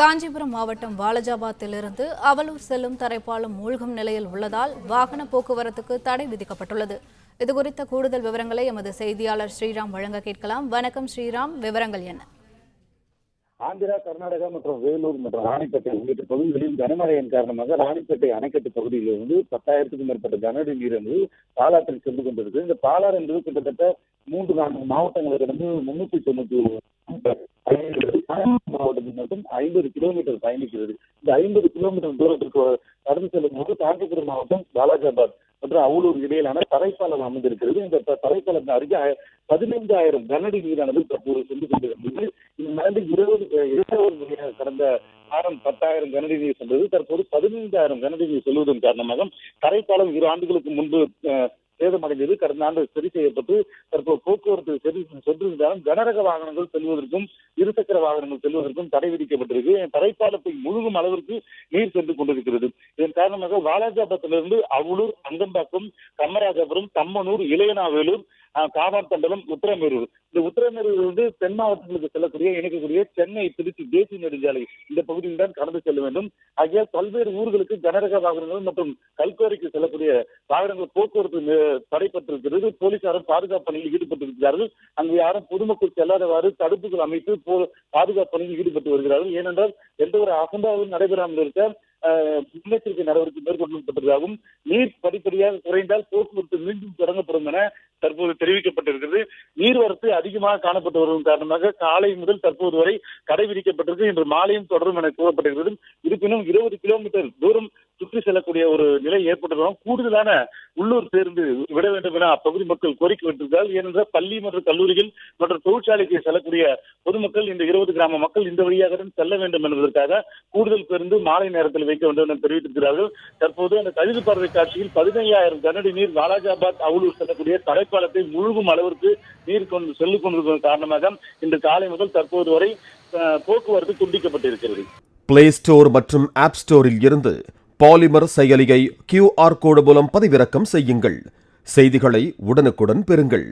காஞ்சிபுரம் மாவட்டம் வாலஜாபாத்திலிருந்து அவலூர் செல்லும் தரைப்பாலம் மூழ்கும் நிலையில் உள்ளதால் வாகன போக்குவரத்துக்கு தடை விதிக்கப்பட்டுள்ளது. இதுகுறித்த கூடுதல் விவரங்களை எமது செய்தியாளர் ஸ்ரீராம் வழங்க கேட்கலாம். வணக்கம் ஸ்ரீராம் விவரங்கள் என்ன? ஆந்திரா கர்நாடகா மற்றும் வேலூர் மற்றும் ராணிப்பேட்டை உள்ளிட்ட பகுதிகளில் கனமழையின் காரணமாக ராணிப்பேட்டை அணைக்கட்டு பகுதியிலிருந்து பத்தாயிரத்துக்கும் மேற்பட்ட கனஅடி நீர் என்பது பாலாற்றில் சென்று கொண்டிருக்கு இந்த பாலாறு என்பது கிட்டத்தட்ட மூன்று நான்கு மாவட்டங்களிலிருந்து முன்னூத்தி தொண்ணூத்தி மாவட்டம் ஐம்பது கிலோமீட்டர் பயணிக்கிறது. இந்த ஐம்பது கிலோமீட்டர் தூரத்திற்கு நடந்து செல்லும் போது காஞ்சிபுரம் மாவட்டம் பாலாஜாபாத் மற்றும் அவலூர் இடையிலான தரைப்பாலம் அமைந்திருக்கிறது. இந்த த- தரைப்பாலத்தின் அருகே பதினைந்தாயிரம் கனடி நீரானது தற்போது சென்று கொண்டிருக்கிறது. இந்த ஆண்டு இருபது இருபது முறையாக கடந்த வாரம் பத்தாயிரம் கனடி நீர் சென்றது. தற்போது பதினைந்தாயிரம் கனடி நீர் செல்வதன் காரணமாக தரைப்பாலம் இரு ஆண்டுகளுக்கு முன்பு சேதமடைந்தது. கடந்த ஆண்டு சரி செய்யப்பட்டு தற்போது போக்குவரத்து சென்று சென்றிருந்தாலும் கனரக வாகனங்கள் செல்வதற்கும் இருசக்கர வாகனங்கள் செல்வதற்கும் தடை விதிக்கப்பட்டிருக்கு. தரைப்பாலத்தை முழுகும் அளவிற்கு நீர் சென்று கொண்டிருக்கிறது. இதன் காரணமாக வாலாஜாபத்திலிருந்து அவலூர் அங்கம்பாக்கம் கம்மராஜபுரம் தம்மனூர் இளையனாவேலூர் காவார் தண்டலம் உத்தரமேரூர். இந்த உத்தரமேரூர் வந்து தென் மாவட்டங்களுக்கு செல்லக்கூடிய இணைக்கக்கூடிய சென்னை திருச்சி தேசிய நெடுஞ்சாலை இந்த பகுதியில் தான் கடந்து செல்ல வேண்டும். ஆகிய பல்வேறு ஊர்களுக்கு கனரக வாகனங்கள் மற்றும் கல்குவாரிக்கு செல்லக்கூடிய வாகனங்கள் போக்குவரத்து தடைப்பட்டிருக்கிறது. போலீசாரும் பாதுகாப்பு பணியில் ஈடுபட்டிருக்கிறார்கள். அங்கு யாரும் பொதுமக்கள் செல்லாதவாறு தடுப்புகள் அமைத்து போ- பாதுகாப்பு பணியில் ஈடுபட்டு வருகிறார்கள். ஏனென்றால் எந்த ஒரு அசம்பாவும் நடைபெறாமல் இருக்க அஹ், முன்னெச்சரிக்கை நடவடிக்கை மேற்கொள்ளப்பட்டதாகவும் நீர் படிப்படியாக குறைந்தால் போக்குவரத்து மீண்டும் தொடங்கப்படும் என தற்போது தெரிவிக்கப்பட்டிருக்கிறது. நீர்வரத்து அதிகமாக காணப்பட்டு வருவதன் காரணமாக காலை முதல் தற்போது வரை கடை விதிக்கப்பட்டிருக்கு இன்று மாலையும் தொடரும் என கூறப்பட்டிருக்கிறது. இருப்பினும் இருபது கிலோமீட்டர் தூரம் சுற்றி செல்லக்கூடிய ஒரு நிலை ஏற்பட்டிருந்தாலும் கூடுதலான உள்ளூர் பேருந்து விட வேண்டும் என அப்பகுதி மக்கள் கோரிக்கை விட்டிருந்தால் ஏனென்றால் பள்ளி மற்றும் கல்லூரிகள் மற்றும் தொழிற்சாலைக்கு செல்லக்கூடிய பொதுமக்கள் இந்த இருபது கிராம மக்கள் இந்த வழியாக செல்ல வேண்டும் என்பதற்காக கூடுதல் பேருந்து மாலை நேரத்தில் வைக்க வேண்டும் என தெரிவித்திருக்கிறார்கள். தற்போது அந்த கழிவு பார்வை காட்சியில் பதினையாயிரம் கனடி நீர் வாலாஜாபாத் அவலூர் செல்லக்கூடிய தடைப்பாலத்தை முழுகும் அளவிற்கு நீர் கொண்டு செல்லு கொண்டிருப்பதன் காரணமாக இன்று காலை முதல் தற்போது வரை போக்குவரத்து துண்டிக்கப்பட்டிருக்கிறது. பிளே ஸ்டோர் மற்றும் ஆப் ஸ்டோரில் இருந்து பாலிமர் செயலியை கியூஆர் கோடு மூலம் பதிவிறக்கம் செய்யுங்கள். செய்திகளை உடனுக்குடன் பெறுங்கள்.